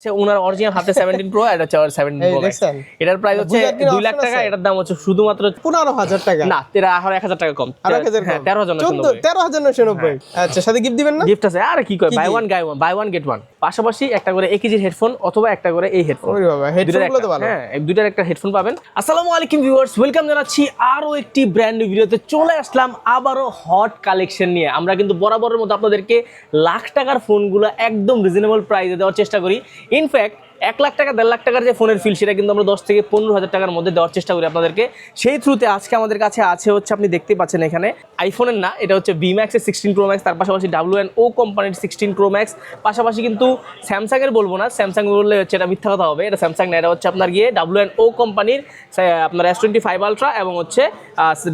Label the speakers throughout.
Speaker 1: হচ্ছে ওনার অরিজিনাল হাতে 17 প্রো এটা হচ্ছে 17 প্রো এটার প্রাইস হচ্ছে
Speaker 2: বুঝার
Speaker 1: 2 লাখ টাকা এটার দাম হচ্ছে শুধুমাত্র
Speaker 2: পনেরো হাজার টাকা।
Speaker 1: না তেরা আর 1000 টাকা কম।
Speaker 2: এক হাজার
Speaker 1: হ্যাঁ
Speaker 2: কম।
Speaker 1: 13000
Speaker 2: চোদ্দ তেরো হাজার নশো নব্বই। আচ্ছা সাথে গিফট দিবেন না?
Speaker 1: গিফট আছে। আরে কি কয়? Buy one guy one buy one get one পাশাপাশি একটা করে কেজির হেডফোন অথবা একটা করে এই হেডফোন
Speaker 2: ওরে বাবা হেডফোন তো ভালো।
Speaker 1: হ্যাঁ দুইটার একটা হেডফোন পাবেন। আসসালামু আলাইকুম ভিউয়ার্স ওয়েলকাম জানাচ্ছি আরও একটি ব্র্যান্ড নিউ ভিডিওতে চলে আসলাম আবারও হট কালেকশন নিয়ে। আমরা কিন্তু বরাবরের মতো আপনাদেরকে লাখ টাকার ফোনগুলো একদম রিজনেবল প্রাইসে দেওয়ার চেষ্টা করি। ইনফ্যাক্ট এক লাখ টাকা দেড় লাখ টাকার যে ফোনের ফিল সেটা কিন্তু আমরা দশ থেকে পনেরো হাজার টাকার মধ্যে দেওয়ার চেষ্টা করি আপনাদেরকে। সেই থ্রুতে আজকে আমাদের কাছে আছে হচ্ছে আপনি দেখতে পাচ্ছেন এখানে আইফোনের না এটা হচ্ছে বি ম্যাক্সের সিক্সটিন প্রো ম্যাক্স তার পাশাপাশি ডাব্লু এন ও কোম্পানির সিক্সটিন প্রো ম্যাক্স পাশাপাশি কিন্তু স্যামসাংয়ের বলব না স্যামসাং বললে হচ্ছে এটা মিথ্যা কথা হবে এটা স্যামসাং না এটা হচ্ছে আপনার গিয়ে ডাব্লু এন ও কোম্পানির আপনার এস টোয়েন্টি ফাইভ আলট্রা এবং হচ্ছে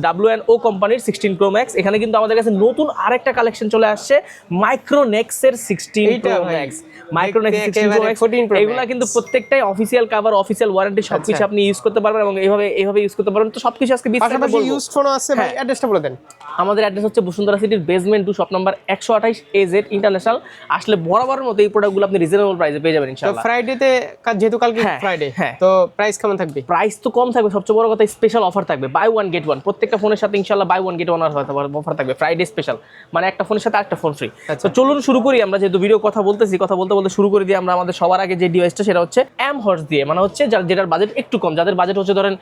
Speaker 1: ডাব্লু এন ও কোম্পানির সিক্সটিন প্রো ম্যাক্স এখানে কিন্তু আমাদের কাছে নতুন আরেকটা কালেকশন চলে আসছে মাইক্রোনেক্সের sixteen pro max Micronex sixteen pro max
Speaker 2: 14 Pro
Speaker 1: এগুলা। কিন্তু প্রত্যেকটাই অফিসিয়াল কভার অফিসিয়াল ওয়ারেন্টি সবকিছু। আপনি ইউজ করতে পারবেন এবং এইভাবে এইভাবে ইউজ করতে পারবেন। তো সবকিছু আজকে বিস্তারিত বলব।
Speaker 2: ইউজ ফোনও আছে ভাই
Speaker 1: হ্যাঁ।
Speaker 2: অ্যাড্রেসটা বলে দেন।
Speaker 1: আমাদের অ্যাড্রেস হচ্ছে বসুন্ধরা সিটির বেসমেন্ট টু শপ নাম্বার একশো আঠাইশ এ জেড ইন্টারন্যাশনাল আসলে বরাবরের মতো এই প্রোডাক্টগুলো আপনি রিজনেবল প্রাইসে পেয়ে যাবেন
Speaker 2: তো
Speaker 1: ইনশাআল্লাহ।
Speaker 2: ফ্রাইডেতে যেহেতু কালকে
Speaker 1: হ্যাঁ,
Speaker 2: ফ্রাইডে
Speaker 1: হ্যাঁ।
Speaker 2: তো প্রাইস কেমন থাকবে?
Speaker 1: প্রাইস তো কম থাকবে সবচেয়ে বড় কথা স্পেশাল অফার থাকবে। বাই ওয়ান গেট ওয়ান প্রত্যেকটা ফোনের সাথে ইনশাল্লাহ buy one get one offer থাকবে ফ্রাইডে স্পেশাল মানে একটা ফোনের সাথে একটা ফোন ফ্রি
Speaker 2: আচ্ছা।
Speaker 1: তো চলুন শুরু করি আমরা যেহেতু ভিডিও কথা বলতেছি কথা বলতে বলতে শুরু করে দিয়ে আমরা আমাদের সবার আগে যে ডিভাইসটা সেটা হচ্ছে এম হর্স দিয়ে মানে হচ্ছে যার- যেটার বাজেট একটু কম। যাদের বাজেট হচ্ছে ধরেন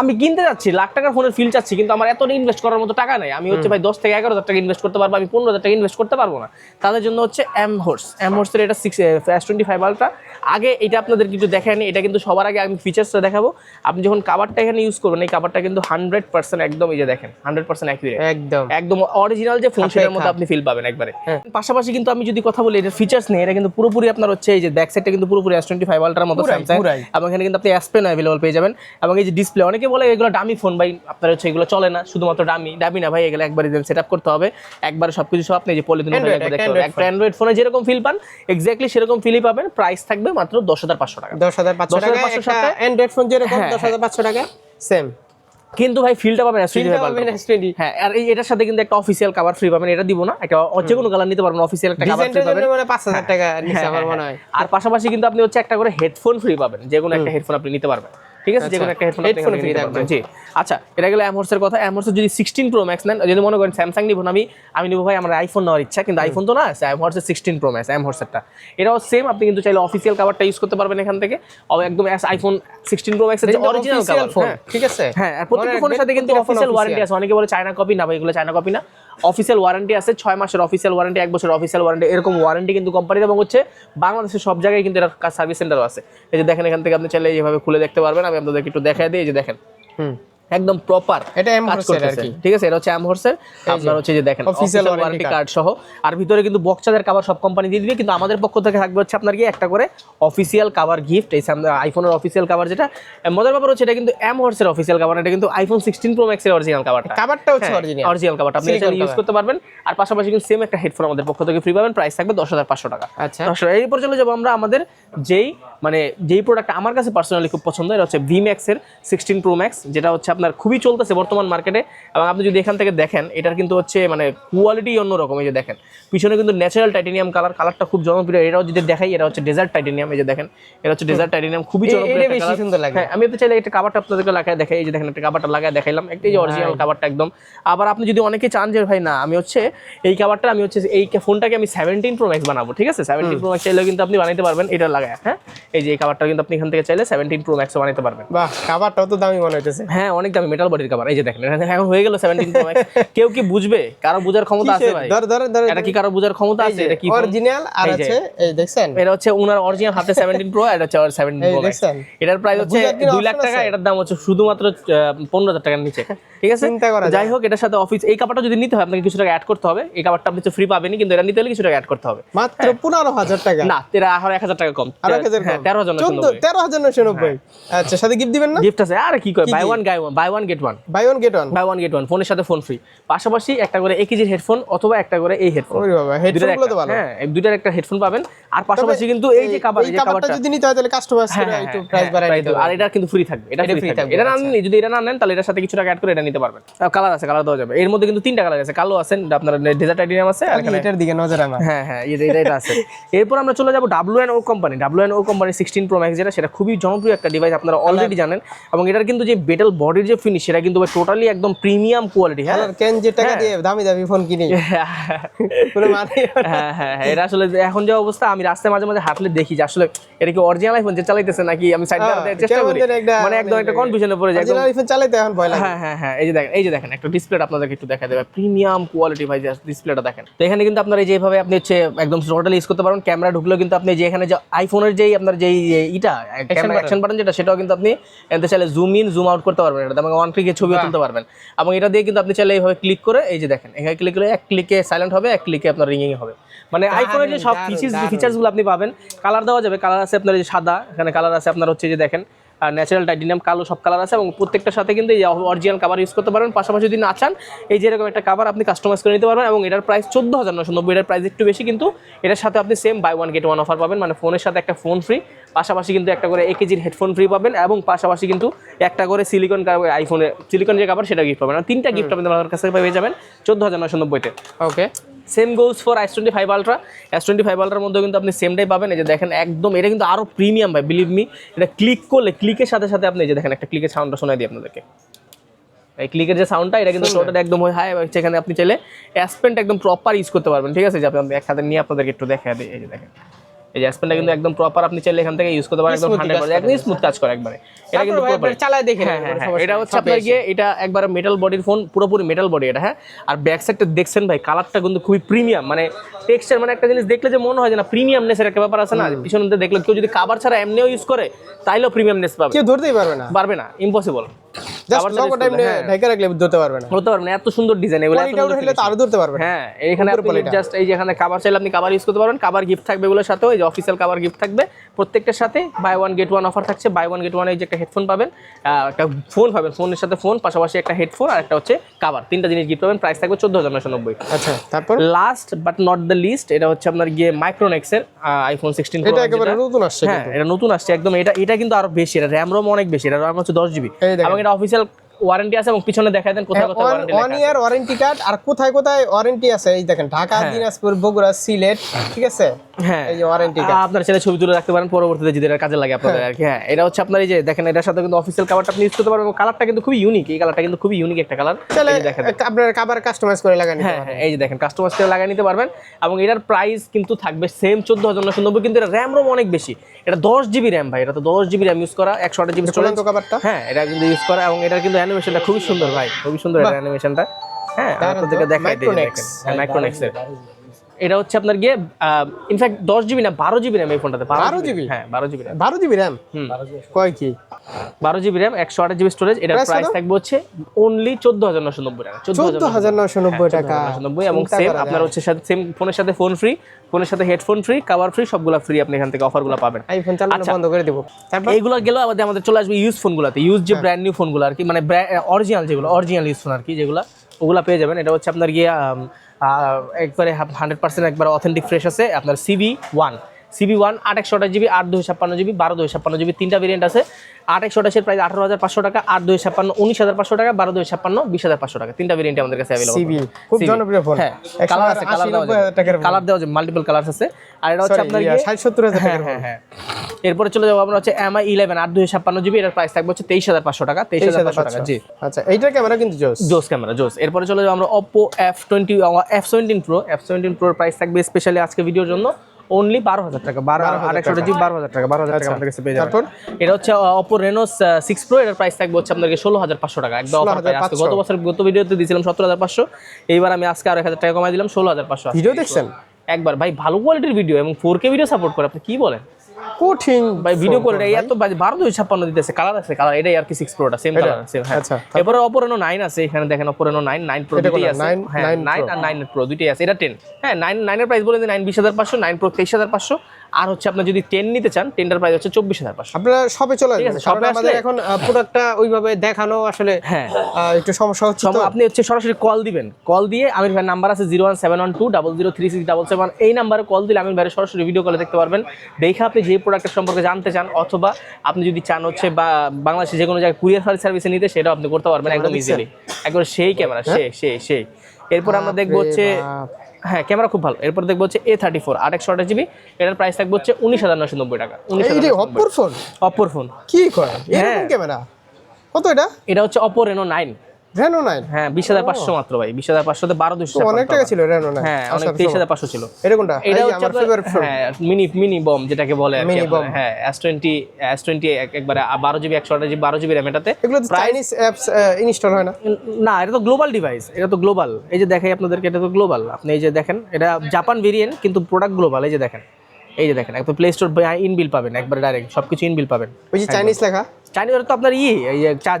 Speaker 1: আমি কিনতে যাচ্ছি লাখ টাকার ফোনের ফিল চাচ্ছি কিন্তু আমার এত ইনভেস্ট করার মতো টাকা নেই। আমি হচ্ছে ভাই দশ থেকে এগারো হাজার টাকা ইনভেস্ট করতে পারব আমি পনেরো হাজার টাকা ইনভেস্ট করতে পারব না। তাদের জন্য হচ্ছে এম হোর্স এম হোর্সের এটা six S twenty five ultra আগে এটা আপনাদের কিছু দেখায়নি এটা কিন্তু সবার আগে আমি ফিচার্সটা দেখাবো। আপনি যখন কাভারটা এখানে ইউজ করবেন এই কাভারটা কিন্তু হান্ড্রেড পার্সেন্ট একদম এই যে দেখেন হান্ড্রেড পার্সেন্ট অ্যাকুরেট
Speaker 2: একদম।
Speaker 1: একদম অরিজিনাল যে ফোন সেটার মধ্যে আপনি ফিল পাবেন একবারে।
Speaker 2: হ্যাঁ।
Speaker 1: পাশাপাশি কিন্তু আমি যদি কথা বলি এটার ফিচার্স নেই এটা কিন্তু পুরোপুরি আপনার হচ্ছে এই যে ব্যাক সাইডটা কিন্তু পুরোপুরি এস টোয়েন্টি ফাইভ আলট্রার মতো স্যামসাং এবং এখানে কিন্তু আপনি অ্যাস পেন অ্যাভেলেবল পেয়ে যাবেন। এবং এই যে ডিসপ্লে অনেকে বলে এগুলো ডামি ফোন ভাই আপনার হচ্ছে এগুলো চলে না শুধুমাত্র ডামি ডামি না ভাই এগুলো একবারে সেট আপ করতে হবে। একবারে সবকিছু সব আপনি যে পলিথিন
Speaker 2: একটা
Speaker 1: অ্যান্ড্রয়েড ফোনে যেরকম ফিল পান এক্স্যাক্টলি সেরকম ফিলই পাবেন। প্রাইস থাকবে মাত্র দশ হাজার পাঁচশো টাকা।
Speaker 2: দশ হাজার পাঁচশো
Speaker 1: 10,500
Speaker 2: টাকা একটা অ্যান্ড্রয়েড ফোন যেরকম
Speaker 1: হ্যাঁ,
Speaker 2: দশ হাজার পাঁচশো টাকা সেম
Speaker 1: কিন্তু ভাই ফিলটা পাবেন S25
Speaker 2: পাবেন। S20
Speaker 1: হ্যাঁ আর এই এটার সাথে কিন্তু একটা অফিসিয়াল কভার ফ্রি পাবেন এটা দিব না। একটা যে কোনো কালার নিতে পারবেন অফিসিয়াল একটা কভার ফ্রি পাবেন।
Speaker 2: মানে পাঁচ হাজার টাকা
Speaker 1: হ্যাঁ,
Speaker 2: আমার
Speaker 1: হ্যাঁ,
Speaker 2: মনে হয়।
Speaker 1: হ্যাঁ। আর পাশাপাশি কিন্তু আপনি হচ্ছে একটা করে হেডফোন ফ্রি পাবেন যে কোনো একটা হেডফোন আপনি নিতে পারবেন। ঠিক আছে? যে কোনো
Speaker 2: আচ্ছা,
Speaker 1: একটা হেডফোন নিতে পারবেন। জি। আচ্ছা এটা গেলো অ্যামহর্সের কথা। অ্যামহর্সের যদি সিক্সটিন প্রো ম্যাক্স নেন যদি মনে করেন স্যামসাং নিব আমি আমি নিব ভাই আমার আইফোন নেওয়ার ইচ্ছা কিন্তু আইফোন তো না অ্যামহর্সের সিক্সটিন প্রো ম্যাক্স অ্যামহর্সেরটা এটাও সেম আপনি কিন্তু চাইলে অফিসিয়াল কাভারটা ইউজ করতে পারবেন এখান থেকে। একদম আইফোন সিক্সটিন প্রো ম্যাক্সের যে অরিজিনাল কাভার
Speaker 2: ঠিক আছে?
Speaker 1: হ্যাঁ প্রত্যেকটা ফোনের সাথে কিন্তু অফিসিয়াল ওয়ারেন্টি আছে। অনেকে বলে চায়না কপি না ভাই এগুলো চায়না কপি না। অফিসিয়াল ওয়ারেন্টি আছে, ছয় মাসের অফিসিয়াল ওয়ারেন্টি এক বছর অফিসিয়াল ওয়ারেন্টি এরকম ওয়ারেন্টি কিন্তু কোম্পানির এবং হচ্ছে বাংলাদেশের সব জায়গায় কিন্তু এর সার্ভিস সেন্টারও আছে। এই যে দেখেন এখান থেকে আপনি চাইলে এইভাবে খুলে দেখতে পারবেন, আমি আপনাদেরকে একটু দেখাই দিই, এই যে দেখেন।
Speaker 2: হুম।
Speaker 1: একদম প্রপার
Speaker 2: এটা Horse এর আর কি।
Speaker 1: ঠিক আছে এটা হচ্ছে অ্যামহর্সের আপনার হচ্ছে যে দেখেন অফিসিয়াল ওয়ারেন্টি কার্ড সহ। আর ভিতরে কিন্তু বক্সাদের কভার সব কোম্পানি দিয়ে দিবে কিন্তু আমাদের পক্ষ থেকে থাকবে হচ্ছে আপনার কি একটা করে অফিসিয়াল কভার গিফট এই সামনে আইফোনের অফিসিয়াল কভার যেটা মজার ব্যাপার হচ্ছে এটা কিন্তু অ্যামহর্সের অফিসিয়াল কভার এটা কিন্তু আইফোন সিক্সটিন প্রো ম্যাক্সের অরিজিনাল কভারটা
Speaker 2: কাভারটা হচ্ছে অরিজিনাল
Speaker 1: অরিজিনাল কভারটা আপনি
Speaker 2: Silicone
Speaker 1: ইউজ করতে পারবেন। আর পাশাপাশি কিন্তু সেম একটা হেডফোন আমাদের পক্ষ থেকে ফ্রি পাবেন। প্রাইস থাকবে দশ হাজার পাঁচশো টাকা।
Speaker 2: আচ্ছা।
Speaker 1: এরপর চলে যাব আমরা আমাদের যেই মানে যেই প্রোডাক্ট আমার কাছে পার্সোনালি খুব পছন্দ এটা হচ্ছে ভি ম্যাক্সের সিক্সটিন প্রো ম্যাক্স যেটা হচ্ছে আপনার খুবই চলতেছে বর্তমান মার্কেটে এবং আপনি যদি এখান থেকে দেখেন এটার কিন্তু হচ্ছে মানে কোয়ালিটি অন্যরকম। এই যে দেখেন পিছনে কিন্তু ন্যাচারাল টাইটেনিয়াম কালার কালারটা খুব জনপ্রিয়। এটাও যদি দেখাই এটা হচ্ছে ডেজার্ট টাইটেনিয়াম এই যে দেখেন এটা হচ্ছে ডেজার্ট টাইটেনিয়াম খুবই জনপ্রিয়
Speaker 2: বেশি সুন্দর লাগে।
Speaker 1: হ্যাঁ আমি তো চাইলে একটা কাভারটা আপনাদেরকে লাগায় দেখাই। এই যে দেখেন একটা কাভারটা লাগায় দেখাইলাম। একটা এই যে অরিজিনাল কাভারটা একদম। আবার আপনি যদি অনেকে চান যে ভাই না আমি হচ্ছে এই কাভারটা আমি হচ্ছে এই ফোনটাকে আমি সেভেন্টিন প্রো ম্যাক্স বানাবো ঠিক আছে? সেভেন্টিন প্রো ম্যাক্স চাইলেও কিন্তু আপনি বানাইতে পারবেন এটা লাগায়। হ্যাঁ? এই যে এই কাভারটা কিন্তু আপনি এখান থেকে চাইলে সেভেন্টিন প্রো ম্যাক্স বানাইতে পারবেন।
Speaker 2: বাহ কাভারটাও তো দামি মনে হইতেছে।
Speaker 1: হ্যাঁ অনেক দামি মেটাল বডির কাভার এই যে দেখেন এখন হয়ে গেল সেভেন্টিন প্রো ম্যাক্স কেউ কি বুঝবে কারও বোঝার ক্ষমতা আছে ভাই?
Speaker 2: ধর ধর ধর
Speaker 1: এটা কি কারও বোঝার ক্ষমতা আছে? এটা কি
Speaker 2: অরিজিনাল আর আছে এই দেখছেন?
Speaker 1: এটা হচ্ছে ওনার অরিজিনাল হাতে সেভেন্টিন প্রো এটা হচ্ছে সেভেন্টিন
Speaker 2: এই
Speaker 1: প্রো
Speaker 2: দেখছেন?
Speaker 1: এটার প্রাইস হচ্ছে
Speaker 2: বুঝার কি
Speaker 1: দুই লাখ টাকা এটার দাম হচ্ছে শুধুমাত্র পনেরো হাজার টাকার নিচে। ঠিক আছে?
Speaker 2: চিন্তা করা
Speaker 1: তো যাই হোক এটার সাথে অফিস এই কাপড়টা যদি নিতে হয় আপনাকে কিছু টাকা অ্যাড করতে হবে। এই কাপড়টা আপনি ফ্রি পাবেনই কিন্তু এটা নিতে হলে কিছু টাকা অ্যাড করতে হবে।
Speaker 2: মাত্র পনেরো হাজার টাকা।
Speaker 1: না তেরা আর এক হাজার টাকা কম।
Speaker 2: আর এক হাজার
Speaker 1: হ্যাঁ
Speaker 2: কম।
Speaker 1: তেরো হাজার
Speaker 2: চোদ্দ তেরো হাজার নশো নব্বই। আচ্ছা সাথে গিফট দিবেন না?
Speaker 1: গিফট আছে। আরে কি কয় buy one guy one buy one get one
Speaker 2: buy one get one
Speaker 1: buy one get one ফোনের সাথে ফোন ফ্রি পাশাপাশি একটা করে এক কেজির হেডফোন অথবা একটা করে এই হেডফোন হ্যাঁ দুইটার একটা হেডফোন পাবেন। আর পাশাপাশি কিন্তু এই যে কাভার
Speaker 2: এই কাভারটা যদি নিতে হয় তাহলে কাস্টমাইজ করে
Speaker 1: হ্যাঁ,
Speaker 2: একটু
Speaker 1: হ্যাঁ,
Speaker 2: প্রাইস
Speaker 1: হ্যাঁ,
Speaker 2: বাড়াই দিতে
Speaker 1: আর এটা কিন্তু ফ্রি থাকবে এটা ফ্রি থাকবে। এটা না নিলে যদি এটা না নেন তাহলে এটার সাথে কিছু টাকা অ্যাড করে এটা নিতে পারবেন। কালার আছে কালার দেওয়া যাবে। এর মধ্যে কিন্তু তিনটা কালার আছে কালো আছে আপনার ডেজার্ট টাইটেনিয়াম আছে আর এখানে
Speaker 2: এটার দিকে নজর আমার
Speaker 1: হ্যাঁ হ্যাঁ এই যে এটা এটা আছে। এরপর আমরা চলে যাব W N O company W N O company sixteen pro max যেটা সেটা খুবই জনপ্রিয় একটা ডিভাইস আপনারা অলরেডি জানেন। এবং এটার কিন্তু যে বেটাল বডির যে ফিনিশ সেটা কিন্তু টোটালি একদম প্রিমিয়াম কোয়ালিটি হ্যাঁ?
Speaker 2: কেন যে টাকা দিয়ে দামি দামি ফোন কিনি? মানে
Speaker 1: হ্যাঁ হ্যাঁ হ্যাঁ, এটা আসলে এখন যে অবস্থা আমি রাস্তায় মাঝে মাঝে হাঁটলে দেখি যে আসলে এটা কি অরিজিনাল আইফোন যে চালাইতেছে নাকি আমি সাইড
Speaker 2: হ্যাঁ,
Speaker 1: দেওয়ার চেষ্টা করি? মানে একদম একটা কনফিউশনে পড়ে যায়
Speaker 2: অরিজিনাল আইফোন চালাইতে এখন ভয় লাগে।
Speaker 1: হ্যাঁ হ্যাঁ হ্যাঁ এই যে দেখেন এই যে দেখেন একটা ডিসপ্লেটা আপনাদেরকে একটু দেখা দেবে। প্রিমিয়াম কোয়ালিটি ভাই ডিসপ্লেটা দেখেন। তো এখানে কিন্তু আপনারা যেভাবে আপনি হচ্ছে একদম টোটালি ইউজ করতে পারবেন। ক্যামেরা ঢুকলেও কিন্তু আপনি যে এখানে যে আইফোনের যেই আপনার যেই ইটা অ্যাকশন বাটন যেটা সেটাও কিন্তু আপনি এতে চাইলে জুম ইন জুম আউট করতে পারবেন। এটা ওয়ান ক্লিকে ছবিও তুলতে পারবেন। এবং এটা দিয়ে কিন্তু আপনি চাইলে এইভাবে ক্লিক করে এই যে দেখেন এখানে ক্লিক করে এক ক্লিকে সাইলেন্ট হবে এক ক্লিকে আপনার রিংইং হবে। মানে আইফোনের যে সব ফিচার্স ফিচার্সগুলো আপনি পাবেন কালার দেওয়া যাবে কালার আছে আপনার যে সাদা এখানে কালার আছে আপনার হচ্ছে যে দেখেন ন্যাচারাল টাইটেনিয়াম কালো সব কালার আছে এবং প্রত্যেকটার সাথে কিন্তু এই অরিজিনাল কাভার ইউজ করতে পারবেন। পাশাপাশি যদি না চান, এই যে এরকম একটা কাভার আপনি কাস্টমাইজ করে নিতে পারবেন এবং এটার প্রাইস চোদ্দ হাজার নশো নব্বই, এটার প্রাইস একটু বেশি কিন্তু এটার সাথে আপনি same buy one get one offer পাবেন। মানে ফোনের সাথে একটা ফোন ফ্রি পাশাপাশি কিন্তু একটা করে এক কেজির হেডফোন ফ্রি পাবেন এবং পাশাপাশি কিন্তু একটা করে সিলিকন আইফোনের সিলিকন যে কাভার সেটা গিফট পাবেন। তিনটা গিফট আপনি আমার কাছে পেয়ে যাবেন চোদ্দ হাজার নশো নব্বইতে।
Speaker 2: Okay
Speaker 1: same goals for S twenty five ultra S twenty five আলট্রার মধ্যেও কিন্তু আপনি সেমটাই পাবেন। এই যে দেখেন একদম এটা কিন্তু আরও প্রিমিয়াম ভাই বিলিভ মি এটা ক্লিক করলে ক্লিকের সাথে সাথে আপনি এই যে দেখেন একটা ক্লিকের সাউন্ডটা শোনাই দিই আপনাদেরকে। এই ক্লিকের যে সাউন্ডটা এটা কিন্তু টোটাল একদম হাই সেখানে আপনি চাইলে অ্যাসপেন্ট একদম প্রপার ইউজ করতে পারবেন। ঠিক আছে? যে আপনি একসাথে নিয়ে আপনাদেরকে একটু দেখা দিই। এই যে দেখেন। এই যে কিন্তু একদম প্রপার আপনি চাইলে এখান থেকে ইউজ করতে পারেন একদম হান্ড্রেড একদম স্মুথ কাজ করে একবারে। এটা কিন্তু proper।
Speaker 2: চালায় দেখে
Speaker 1: হ্যাঁ হ্যাঁ হ্যাঁ। এটা হচ্ছে আপনার গিয়ে এটা একবার মেটাল বডির ফোন পুরোপুরি মেটাল বডি এটা হ্যাঁ? আর ব্যাক সাইডটা দেখছেন ভাই কালারটা কিন্তু খুবই প্রিমিয়াম মানে টেক্সচার মানে একটা জিনিস দেখলে যে মনে হয় যে না প্রিমিয়ামনেসের একটা ব্যাপার আছে না? পিছনে দেখলে কেউ যদি কাবার ছাড়া এমনিও ইউজ করে তাইলেও প্রিমিয়ামনেস পাবে।
Speaker 2: কেউ ধরতেই পারবে না।
Speaker 1: পারবে না ইম্পসিবল
Speaker 2: জাস্ট লগ টাইম ঢাকা রাখলে ধরতে পারবে না।
Speaker 1: হতে পারবে না এত সুন্দর ডিজাইন এগুলো এত
Speaker 2: কোয়ালিটি
Speaker 1: সুন্দর
Speaker 2: হলে তো ধরতে পারবে
Speaker 1: হ্যাঁ এখানে আপনি জাস্ট এই যে এখানে কাভার চাইলে আপনি কাভার ইউজ করতে পারবেন কাবার গিফট থাকবে এগুলোর সাথে এই যে অফিসিয়াল কাবার গিফট থাকবে। প্রত্যেকটার সাথে buy one get one offer থাকছে। বাই ওয়ান গেট ওয়ান যে একটা হেডফোন পাবেন একটা ফোন পাবেন ফোনের সাথে ফোন পাশাপাশি একটা হেডফোন আর একটা হচ্ছে কাভার তিনটা জিনিস গিফট পাবেন প্রাইস থাকবে চোদ্দ হাজার নশো নব্বই।
Speaker 2: আচ্ছা তারপর?
Speaker 1: Last but not the least এটা হচ্ছে আপনার গিয়ে মাইক্রোনেক্সের আইফোন সিক্সটিন
Speaker 2: এটা একেবারে নতুন আসছে
Speaker 1: হ্যাঁ এটা নতুন আসছে একদম। এটা এটা কিন্তু আরও বেশি এটা র্যাম রোম অনেক বেশি এটা র্যাম হচ্ছে দশ জিবি এবং এটা অফিসিয়াল ওয়ারেন্টি আছে এবং পিছনে দেখায় দেন কোথায় কোথায় warranty
Speaker 2: one year warranty card আর কোথায় কোথায় ওয়ারেন্টি আছে? এই দেখেন ঢাকা দিনাজপুর বগুড়া সিলেট ঠিক আছে?
Speaker 1: হ্যাঁ।
Speaker 2: এই যে ওয়ারেন্টি
Speaker 1: আ- আপনার ছেলে ছবি তুলে রাখতে পারেন পরবর্তীতে যদি এটা কাজে লাগে আপনাদের আর কি হ্যাঁ এটা হচ্ছে আপনার এই যে দেখেন এটার সাথে কিন্তু অফিসিয়াল কাভারটা আপনি ইউজ করতে পারবেন কালারটা কিন্তু খুবই ইউনিক এই কালারটা কিন্তু খুবই ইউনিক একটা কালার দেখেন।
Speaker 2: আপনার কাবার কাস্টমাইজ করে লাগানি
Speaker 1: হ্যাঁ হ্যাঁ এই যে দেখেন কাস্টমার কেয়ার লাগিয়ে নিতে পারবেন এবং এটার প্রাইস কিন্তু থাকবে সেম চোদ্দ হাজার নশো নব্বই কিন্তু এটা র্যাম রোম অনেক বেশি। এটা দশ জিবি র্যাম ভাই এটা তো দশ জিবি র্যাম ইউজ করা একশো আট জিবি হ্যাঁ এটা কিন্তু ইউজ করা এবং এটার কিন্তু অ্যানিমেশনটা খুবই সুন্দর ভাই খুবই সুন্দর এটা অ্যানিমেশনটা হ্যাঁ আপনাদেরকে। দেখাই দিই দেখেন। হ্যাঁ মাইক্রোনেক্সের এটা হচ্ছে আপনার গিয়ে ইনফ্যাক্ট দশ জিবি না বারো জিবি র্যাম এই ফোনটাতে
Speaker 2: 12 জিবি
Speaker 1: হ্যাঁ বারো জিবি
Speaker 2: বারো জিবি র্যাম কয় কি?
Speaker 1: বারো জিবি র্যাম একশো আট জিবি স্টোরেজ এটার প্রাইস থাকবে হচ্ছে অনলি চোদ্দ হাজার নশো নব্বই টাকা।
Speaker 2: চোদ্দ হাজার নশো নব্বই টাকা।
Speaker 1: নব্বই। এবং সেম আপনার। হচ্ছে সেম ফোনের সাথে ফোন ফ্রি ফোনের সাথে হেডফোন ফ্রি কভার ফ্রি সবগুলো ফ্রি আপনি এখান থেকে অফারগুলো পাবেন।
Speaker 2: আইফোন চালানো
Speaker 1: আচ্ছা।
Speaker 2: বন্ধ করে দেবো।
Speaker 1: এইগুলো গেলেও আমাদের আমাদের চলে আসবে ইউজ ফোনগুলোতে ইউজ যে ব্র্যান্ড নিউ ফোনগুলো আর কি মানে অরিজিনাল যেগুলো অরিজিনাল ইউজ ফোন আর কি যেগুলো ওগুলো পেয়ে যাবেন। এটা হচ্ছে আপনার গিয়ে একবারে হান্ড্রেড পার্সেন্ট একবার অথেন্টিক ফ্রেশ আছে আপনার সিবি ওয়ান সিবি ওয়ান আট একশো আঠাশ জিবি আট দুই ছাপ্পান্ন জিবি বারো দুই ছাপ্পান্ন জিবি তিনটা ভেরিয়েন্ট আছে। আট একশো আঠাশের প্রাইস আঠারো হাজার পাঁচশো টাকা আট দুই ছাপ্পান্ন উনিশ হাজার পাঁচশো টাকা বারো দুই ছাপ্পান্ন বিশ হাজার পাঁচশো টাকা। তিনটা ভেরিয়েন্ট আমাদের কাছে অ্যাভেলেবল
Speaker 2: খুব জনপ্রিয় ফোন
Speaker 1: হ্যাঁ কালার আছে কালার দেওয়া কালার দেওয়া যাবে মাল্টিপল কালার আছে। আর এটা হচ্ছে আপনার
Speaker 2: ষাট সত্তর হাজার
Speaker 1: হ্যাঁ হ্যাঁ হ্যাঁ। এরপরে চলে যাব আমরা হচ্ছে এমআই ইলেভেন আট দুই ছাপ্পান্ন জিবি এটার প্রাইস থাকবে হচ্ছে তেইশ হাজার পাঁচশো টাকা তেইশ হাজার পাঁচশো টাকা জি।
Speaker 2: আচ্ছা এইটার ক্যামেরা কিন্তু জোস
Speaker 1: জোস ক্যামেরা জোস এরপরে চলে যাব আমরা Oppo F twenty F seventeen pro F seventeen প্রোর price থাকবে স্পেশালি আজকে ভিডিওর জন্য। অনলি বারো হাজার টাকা। বারো আর একশো জিবি বারো হাজার টাকা। বারো হাজার টাকা আমাদের কাছে পেয়ে যাবেন? এটা হচ্ছে অপো রেনো সিক্স প্রো এটার প্রাইস থাকবে হচ্ছে আপনাকে ষোলো হাজার পাঁচশো টাকা। একদম অফার প্রাইস আজকে
Speaker 2: 16,500
Speaker 1: গত বছর গত ভিডিওতে দিয়েছিলাম সতেরো হাজার পাঁচশো। এইবার আমি আজকে আর এক হাজার টাকা কমাই দিলাম ষোলো হাজার পাঁচশো।
Speaker 2: ভিডিও দেখছেন?
Speaker 1: একবার। ভাই ভালো কোয়ালিটির ভিডিও এবং ফোর কে ভিডিও সাপোর্ট করে আপনি কি বলেন?
Speaker 2: কঠিন।
Speaker 1: ভাই ভিডিও কল এটা এত বাজে বারো দুই ছাপ্পান্ন দিতেছে কালার আছে কালার এটাই আর কি সিক্স প্রোটা সেম কালার আছে হ্যাঁ।
Speaker 2: আচ্ছা,
Speaker 1: এরপরে অপরেনো নাইন আছে এখানে দেখেন অপরেনো নাইন নাইন প্রো দুটোই আছে। হ্যাঁ নাইন
Speaker 2: Pro।
Speaker 1: আর নাইন প্রো দুটোই আছে এটা টেন হ্যাঁ নাইন নাইনের প্রাইস বলে নাইন বিশ হাজার পাঁচশো নাইন প্রো তেইশ হাজার পাঁচশো আর হচ্ছে আপনার যদি টেন নিতে চান টেনটার প্রাইস হচ্ছে চব্বিশ হাজার পাঁচশো।
Speaker 2: আপনারা সবে চলে
Speaker 1: ঠিক আছে,
Speaker 2: কারণ
Speaker 1: আসলে-
Speaker 2: এখন প্রোডাক্টটা ওইভাবে দেখানো আসলে
Speaker 1: হ্যাঁ।
Speaker 2: একটু সমস্যা হচ্ছে তো।
Speaker 1: আপনি হচ্ছে সরাসরি কল দিবেন। কল দিয়ে আমির ভাইয়ের নাম্বার আছে zero one seven one two double zero three six double seven এই নাম্বারে কল দিলে আমির ভাইয়ের সরাসরি ভিডিও কলে দেখতে পারবেন। দেখে আপনি যে প্রোডাক্টের সম্পর্কে জানতে চান অথবা আপনি যদি চান হচ্ছে বা বাংলাদেশে যে কোনো জায়গায় কুরিয়ার সার্ভিসে নিতে সেটাও আপনি করতে পারবেন একদম? ইজিলি একবার সেই ক্যামেরা সে সে সেই। এরপর আমরা দেখব হচ্ছে হ্যাঁ ক্যামেরা খুব ভালো। এরপর দেখব হচ্ছে এ থার্টি ফোর আট একশো আঠাশ জিবি এটার প্রাইস থাকবে হচ্ছে উনিশ হাজার নশো নব্বই টাকা। উনিশ
Speaker 2: যে ফোন
Speaker 1: অপর ফোন
Speaker 2: কি করে?
Speaker 1: হ্যাঁ।
Speaker 2: ক্যামেরা কত এটা?
Speaker 1: এটা হচ্ছে অপর রেনো নাইন
Speaker 2: রেনো
Speaker 1: হ্যাঁ বিশ হাজার পাঁচশো মাত্র ভাই।
Speaker 2: অনেক টাকা ছিল রেনো
Speaker 1: হ্যাঁ অনেক তেইশ হাজার পাঁচশো ছিল।
Speaker 2: এটা কোনটা?
Speaker 1: এটা
Speaker 2: আমার ফেভারিট ফোন
Speaker 1: হ্যাঁ মিনি মিনি বম যেটাকে বলে আপনার।
Speaker 2: bomb।
Speaker 1: হ্যাঁ এস টোয়েন্টি এস টোয়েন্টি একবারে বারো জিবি একশো আঠাশ জিবি বারো জিবি র্যাম এটাতে।
Speaker 2: এগুলো তো চাইনিজ অ্যাপস ইনস্টল হয় না?
Speaker 1: না এটা তো গ্লোবাল ডিভাইস এটা তো গ্লোবাল এই যে দেখাই আপনাদেরকে এটা তো গ্লোবাল আপনি এই যে দেখেন এটা জাপান ভেরিয়েন্ট কিন্তু প্রোডাক্ট গ্লোবাল এই যে দেখেন এই যে দেখেন একদম প্লে স্টোর ইনবিল পাবেন একবার ডাইরেক্ট সবকিছু ইনবিল পাবেন।
Speaker 2: ওই যে চাইনিজ লেখা?
Speaker 1: চাইনিজ তো আপনার ই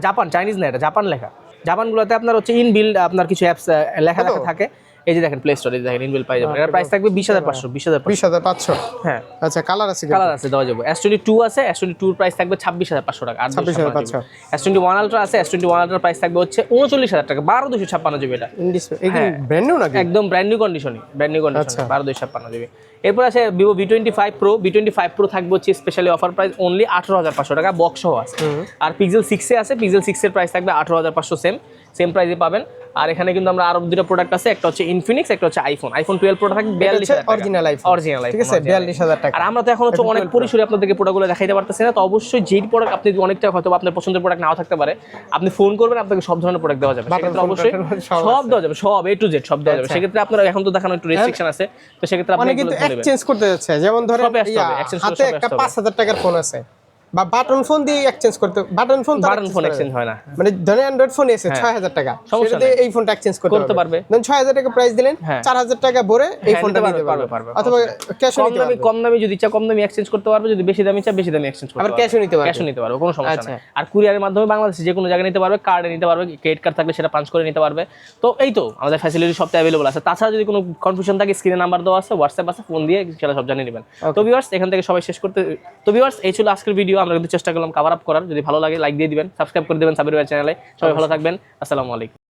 Speaker 1: জাপান চাইনিজ না এটা জাপান লেখা। জাপানগুলোতে আপনার হচ্ছে ইনবিল আপনার কিছু অ্যাপস লেখা লেখা থাকে। এই যে দেখেন প্লে স্টোরে দেখেন ইনবিল পাই যাবেন এর প্রাইস থাকবে বিশ হাজার পাঁচশো বিশ হাজার
Speaker 2: বিশ হাজার পাঁচশো?
Speaker 1: হ্যাঁ।
Speaker 2: আচ্ছা কালার আছে
Speaker 1: কালার আছে দেওয়া যাবে। এস টোয়েন্টি টু আছে এস টোয়েন্টি টুর প্রাইস থাকবে ছাব্বিশ হাজার পাঁচশো টাকা।
Speaker 2: 26,500
Speaker 1: এস টোয়েন্টি ওয়ান আলট্রা আছে এস টোয়েন্টি ওয়ান আলট্রার প্রাইস থাকবে হচ্ছে উনচল্লিশ হাজার টাকা বারো দুশো ছাপ্পান্ন জিবি এটা।
Speaker 2: ইনডিসপ্লে এগুলো ব্র্যান্ড নিউ নাকি?
Speaker 1: একদম ব্র্যান্ড নিউ কন্ডিশনই ব্র্যান্ড নিউ কন্ডিশন
Speaker 2: আচ্ছা।
Speaker 1: বারো দুই ছাপ্পান্ন জিবি এরপর আছে Vivo V twenty five pro V twenty five pro থাকবে হচ্ছে স্পেশালি অফার প্রাইস অনলি আঠারো হাজার পাঁচশো টাকা বক্স সহ আছে। আর পিক্সেল সিক্সে আছে পিক্সেল সিক্সের প্রাইস থাকবে আঠারো হাজার পাঁচশো সেম সেম প্রাইসে পাবেন। আর এখানে কিন্তু আমরা আরও দুটো প্রোডাক্ট আছে একটা হচ্ছে ইনফিনিক্স একটা হচ্ছে আইফোন আইফোন টুয়েলভ প্রো থাকবে বিয়াল্লিশ
Speaker 2: অরিজিনাল আইফোন
Speaker 1: অরিজিনাল
Speaker 2: ঠিক আছে বিয়াল্লিশ হাজার টাকা।
Speaker 1: আর আমরা তো এখন হচ্ছে অনেক পরিসরে আপনাদেরকে প্রোডাক্টগুলো দেখাইতে পারতেছি না তো অবশ্যই যেই প্রোডাক্ট আপনি যদি অনেকটা হয়তো বা আপনার পছন্দের প্রোডাক্ট নাও থাকতে পারে আপনি ফোন করবেন আপনাকে সব ধরনের প্রোডাক্ট দেওয়া যাবে। সেক্ষেত্রে অবশ্যই
Speaker 2: সব
Speaker 1: দেওয়া যাবে সব এ টু জেড সব দেওয়া যাবে। সেক্ষেত্রে আপনার এখন তো দেখানো একটু রেস্ট্রিকশন আছে তো সেক্ষেত্রে আপনি
Speaker 2: কিন্তু
Speaker 1: ধরে
Speaker 2: এক্সচেঞ্জ করতে যাচ্ছে যেমন ধরেন
Speaker 1: exchange
Speaker 2: হাতে একটা পাঁচ হাজার টাকার ফোন আছে। বা বাটন ফোন দিয়ে এক্সচেঞ্জ করতে button phone
Speaker 1: button phone exchange হয় না।
Speaker 2: মানে ধরেন অ্যান্ড্রয়েড ফোন এসে ছয় হাজার টাকা।
Speaker 1: সমস্যা
Speaker 2: সেটা দিয়ে এই ফোনটা এক্সচেঞ্জ করতে
Speaker 1: করতে পারবে।
Speaker 2: ছয় হাজার টাকা প্রাইস দিলেন
Speaker 1: হ্যাঁ।
Speaker 2: চার হাজার টাকা ভরে এই
Speaker 1: হ্যাঁ,
Speaker 2: ফোনটা
Speaker 1: নিতে
Speaker 2: নিতে
Speaker 1: পারবে,
Speaker 2: অথবা ক্যাশও
Speaker 1: কম দামি কম দামি যদি ইচ্ছা কম দামি এক্সচেঞ্জ করতে পারবে যদি বেশি দামি চায় বেশি দামি এক্সচেঞ্জ করতে
Speaker 2: আবার
Speaker 1: পারবে।
Speaker 2: ক্যাশও নিতে পারবে।
Speaker 1: ক্যাশও নিতে পারবে কোনো সমস্যা
Speaker 2: আচ্ছা।
Speaker 1: নেই। আর কুরিয়ারের মাধ্যমে বাংলাদেশে যে কোনো জায়গায় নিতে পারবে কার্ডে নিতে পারবে ক্রেডিট কার্ড থাকলে সেটা পাঞ্চ করে নিতে পারবে। তো এই তো আমাদের ফ্যাসিলিটি সবটা অ্যাভেলেবল আছে। তাছাড়া যদি কোনো কনফিউশন থাকে স্ক্রিনে নাম্বার দেওয়া আছে হোয়াটসঅ্যাপ আছে ফোন দিয়ে সেটা সব জানিয়ে নেবেন। তো ভিউয়ার্স এখান থেকে সবাই শেষ করতে তো ভিউয়ার্স এই ছিল আজকের ভিডিও কিন্তু চেষ্টা করলাম কভার আপ করার। যদি ভালো লাগে লাইক দিয়ে দিবেন সাবস্ক্রাইব করে দেবেন সাবির ভাই চ্যানেলে সবাই ভালো থাকবেন। আসসালামু আলাইকুম।